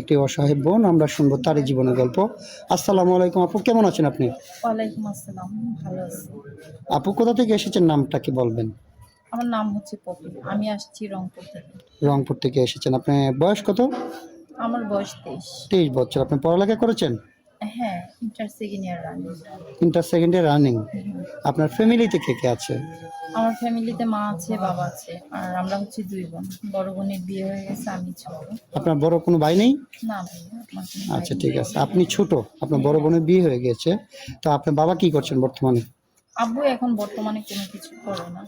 একটি অসহায় বোন আমরা শুনব তারই জীবনের গল্প। আসসালামু আলাইকুম আপু কেমন আছেন আপনি? ওয়ালাইকুম আসসালাম ভালো আছি। আপু কোথা থেকে এসেছেন? নামটা কি বলবেন? আমার নাম হচ্ছে পপি আমি আসছি রংপুর থেকে। রংপুর থেকে এসেছেন। আপনি বয়স কত? আমার বয়স তেইশ। তেইশ বছর। আপনি পড়ালেখা করেছেন? হ্যাঁ ইন্টার সেকেন্ড ইয়ার রানি ইন্টার সেকেন্ড ইয়ার রানিং আপনার ফ্যামিলিতে কে কে আছে? আমার ফ্যামিলিতে মা আছে বাবা আছে আর আমরা হচ্ছে দুই বোন। বড় বোনের বিয়ে হয়ে গেছে আমি ছোট। আপনার বড় কোনো ভাই নেই? না ভাই আমার কোনো ভাই আচ্ছা নেই। ঠিক আছে। আপনি ছোট আপনার বড় বোনের বিয়ে হয়ে গেছে। তো আপনার বাবা কি করছেন বর্তমানে? আব্বু এখন বর্তমানে কোনো কিছু করে না।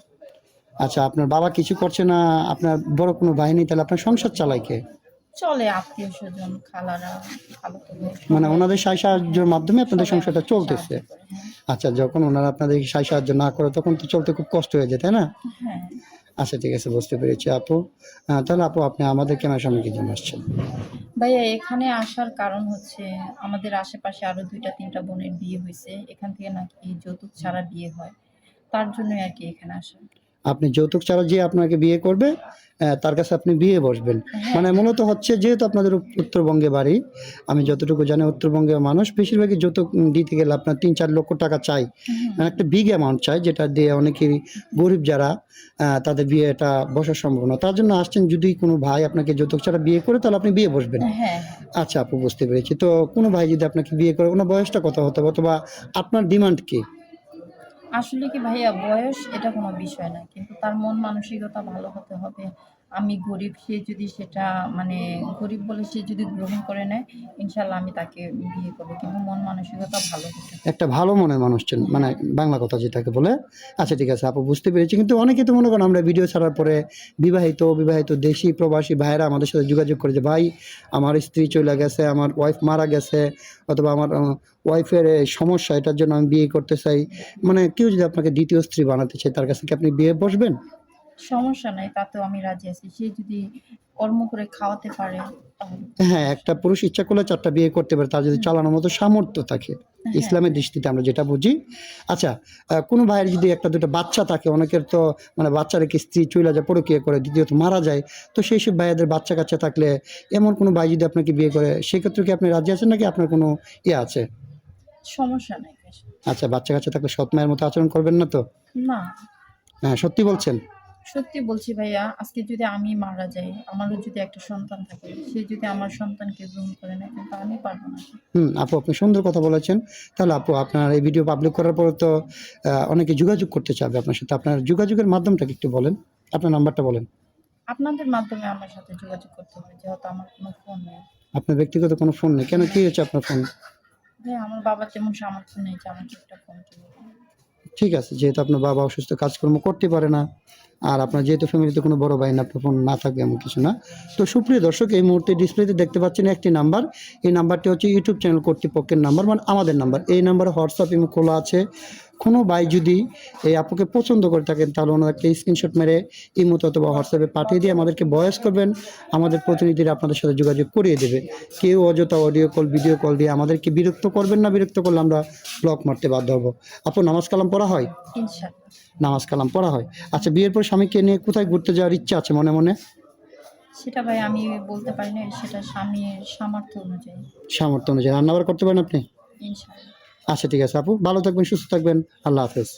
আচ্ছা আপনার বাবা কিছু করছে না আপনার বড় কোনো ভাই নেই তাহলে আপনার সংসার চালায় কে? চলে আত্মীয় স্বজন খালারা খালো মানে ওনাদের সাহায্য সাহায্যের মাধ্যমে আপনাদের সংসারটা চলতেছে। আচ্ছা যখন ওনারা আপনাদের সাহায্য সাহায্য না করে তখন তো চলতে খুব কষ্ট হয়ে যায় তাই না? হ্যাঁ। আচ্ছা ঠিক আছে বুঝতে পেরেছি আপু। তাহলে আপু আপনি আমাদের ক্যামেরার সামনে কি জন্য আসছেন? ভাইয়া এখানে আসার কারণ হচ্ছে আমাদের আশেপাশে আরও দুইটা তিনটা বোনের বিয়ে হয়েছে। এখান থেকে নাকি যৌতুক ছাড়া বিয়ে হয়। তার জন্যই আর কি এখানে আসা। আপনি যৌতুক ছাড়া যে আপনাকে বিয়ে করবে তার কাছে আপনি বিয়ে বসবেন। মানে মূলত হচ্ছে যেহেতু আপনাদের উত্তরবঙ্গে বাড়ি আমি যতটুকু জানি উত্তরবঙ্গের মানুষ বেশিরভাগই যৌতুক দিতে গেলে আপনার তিন চার লক্ষ টাকা চাই। মানে একটা বিগ অ্যামাউন্ট চাই যেটা দিয়ে অনেকেরই গরিব যারা তাদের বিয়েটা বসার সম্ভাবনা। তার জন্য আসছেন যদি কোনো ভাই আপনাকে যৌতুক ছাড়া বিয়ে করে তাহলে আপনি বিয়ে বসবেন। হ্যাঁ আচ্ছা আপু বুঝতে পেরেছি। তো কোনো ভাই যদি আপনাকে বিয়ে করে ওনার বয়সটা কত হতে হবে অথবা আপনার ডিমান্ড কি? আসলে কি ভাইয়া বয়স এটা কোনো বিষয় না, কিন্তু তার মন মানসিকতা ভালো হতে হবে। আমি গরিব, সে যদি সেটা মানে গরিব বলে সে যদি গ্রহণ করে নেয় ইনশাল্লাহ আমি তাকে বিয়ে করব। কিন্তু মন মানসিকতা ভালো একটা ভালো মনের মানুষ ছিলেন মানে বাংলা কথা যেটাকে বলে। আচ্ছা ঠিক আছে, আপু, বুঝতে পেরেছি। কিন্তু অনেকে তো মনে করেন আমরা ভিডিও ছাড়ার পরে বিবাহিত বিবাহিত দেশি প্রবাসী ভাইয়েরা আমাদের সাথে যোগাযোগ করে যে, ভাই, আমার স্ত্রী চলে গেছে, আমার ওয়াইফ মারা গেছে, অথবা আমার ওয়াইফের সমস্যা, এটার জন্য আমি বিয়ে করতে চাই। মানে কেউ যদি আপনাকে দ্বিতীয় স্ত্রী বানাতে চায়, তার কাছে কি আপনি বিয়ে বসবেন? সমস্যা নাই তাতেও আমি রাজি আছি। সে যদি কর্ম করে খাওয়াতে পারে হ্যাঁ একটা পুরুষ ইচ্ছা করলে চারটা বিয়ে করতে পারে তার যদি চালানোর মতো সামর্থ্য থাকে ইসলামের দৃষ্টিতে আমরা যেটা বুঝি। আচ্ছা কোনো ভাইয়ের যদি একটা দুটো বাচ্চা থাকে অনেকের তো মানে বাচ্চা রেখে স্ত্রী চলে যায় পরকিয়া করে দ্বিতীয়ত মারা যায় তো সেই সব ভাইয়াদের বাচ্চা কাচ্চা থাকলে এমন কোনো ভাই যদি আপনাকে বিয়ে করে সেক্ষেত্রে কি আপনি রাজি আছেন নাকি আপনার কোনো ইয়ে আছে? সমস্যা নাই আচ্ছা বাচ্চা কাচ্চা থাকলে সৎ মায়ের মতো আচরণ করবেন না তো? না। হ্যাঁ সত্যি বলছেন? সত্যি বলছি ভাইয়া আজকে যদি আমি মারা যাই আমারও যদি একটা সন্তান থাকে সে যদি আমার সন্তানকে গ্রহণ করে নেয় কিন্তু আমি পারব না। হুম আপু আপনি সুন্দর কথা বলেছেন। তাহলে আপু আপনার এই ভিডিও পাবলিক করার পর তো অনেকে যোগাযোগ করতে চাবে আপনার সাথে। আপনার যোগাযোগের মাধ্যমটা কি একটু বলেন। আপনার নাম্বারটা বলেন। আপনাদের মাধ্যমে আমার সাথে যোগাযোগ করতে হবে যেহেতু আমার কোনো ফোন নেই। আপনার ব্যক্তিগত কোনো ফোন নেই। কেন কি হয়েছে আপনার ফোন? ভাই আমার বাবার তেমন সামর্থ্য নেই যে আমাকে একটা ফোন কিনে ঠিক আছে যেহেতু আপনার বাবা অসুস্থ কাজকর্ম করতে পারে না। আর আপনার যেহেতু ফ্যামিলিতে কোনো বড় ভাই না ফোন না থাকবে এমন কিছু না। তো সুপ্রিয় দর্শক, এই মুহূর্তে ডিসপ্লেতে দেখতে পাচ্ছেন একটি নাম্বার এই নাম্বারটি হচ্ছে ইউটিউব চ্যানেল কর্তৃপক্ষের নাম্বার মানে আমাদের নাম্বার এই নাম্বারে হোয়াটসঅ্যাপ ইমো খোলা আছে। কোনো ভাই যদি এই আপুকে পছন্দ করে থাকেন তাহলে ওনাদেরকে স্ক্রিনশট মেরে ইমোতে অথবা হোয়াটসঅ্যাপে পাঠিয়ে দিয়ে আমাদেরকে বয়স করবেন আমাদের প্রতিনিধিরা আপনাদের সাথে যোগাযোগ করিয়ে দেবে। কেউ অযথা অডিও কল ভিডিও কল দিয়ে আমাদেরকে বিরক্ত করবেন না বিরক্ত করলে আমরা ব্লক মারতে বাধ্য হব। আপু নামাজ কালাম পড়া হয়? নামাজ কালাম পড়া হয়। আচ্ছা বিয়ের পর স্বামীকে নিয়ে কোথায় ঘুরতে যাওয়ার ইচ্ছা আছে মনে মনে? সেটা ভাই আমি বলতে পারি না সেটা স্বামীর সামর্থ্য অনুযায়ী। সামর্থ্য অনুযায়ী। রান্নাবার করতে পারেন আপনি? ইনশাল্লাহ আচ্ছা ঠিক আছে আপু। ভালো থাকবেন সুস্থ থাকবেন। আল্লাহ হাফেজ।